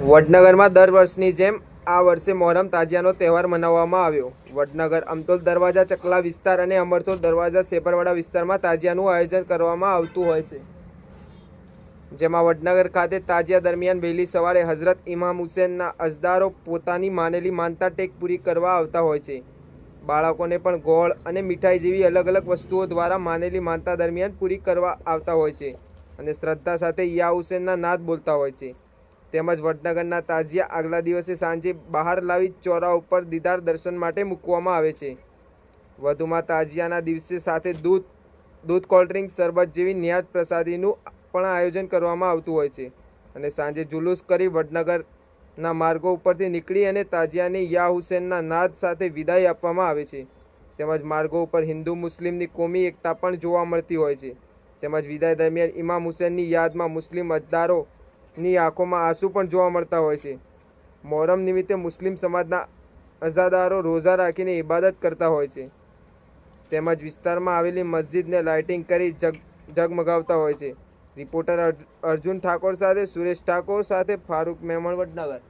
વડનગરમાં દર વર્ષની જેમ આ વર્ષે મોહરમ તાજિયાનો તહેવાર મનાવવામાં આવ્યો. વડનગર અમતોલ દરવાજા, ચકલા વિસ્તાર અને અમરતોલ દરવાજા સેપરવાડા વિસ્તારમાં તાજિયાનું આયોજન કરવામાં આવતું હોય છે. જેમાં વડનગર ખાતે તાજિયા દરમિયાન વહેલી સવારે હઝરત ઇમામ હુસેનના અજદારો પોતાની માનેલી માનતા ટેક પૂરી કરવા આવતા હોય છે. બાળકોને પણ ગોળ અને મીઠાઈ જેવી અલગ અલગ વસ્તુઓ દ્વારા માનેલી માનતા દરમિયાન પૂરી કરવા આવતા હોય છે અને શ્રદ્ધા સાથે યા હુસેનના નાદ બોલતા હોય છે. તેમજ વડનગરના તાજિયા આગલા દિવસે સાંજે બહાર લાવી ચોરા ઉપર દીદાર દર્શન માટે મૂકવામાં આવે છે. વધુમાં તાજિયાના દિવસે સાથે દૂધ દૂધ કોલ્ડ્રિંક શરબત જેવી નિયાત પ્રસાદીનું પણ આયોજન કરવામાં આવતું હોય છે. અને સાંજે જુલુસ કરી વડનગરના માર્ગો ઉપરથી નીકળી અને તાજિયાની યા હુસેનના નાદ સાથે વિદાય આપવામાં આવે છે. તેમજ માર્ગો ઉપર હિન્દુ મુસ્લિમની કોમી એકતા પણ જોવા મળતી હોય છે. તેમજ વિદાય દરમિયાન ઇમામ હુસેનની યાદમાં મુસ્લિમ અજદારોની આંખોમાં આંસુ પણ જોવા મળતા હોય છે. મોહરમ નિમિત્તે મુસ્લિમ સમાજના અઝાદારો રોઝા રાખીને ઇબાદત કરતા હોય છે. તેમજ વિસ્તારમાં આવેલી મસ્જિદને લાઇટિંગ કરી જગ, ઝગમગાવતા હોય છે. રિપોર્ટર અર્જુન ઠાકોર સાથે સુરેશ ઠાકોર સાથે ફારૂક મેમણ વડનગર.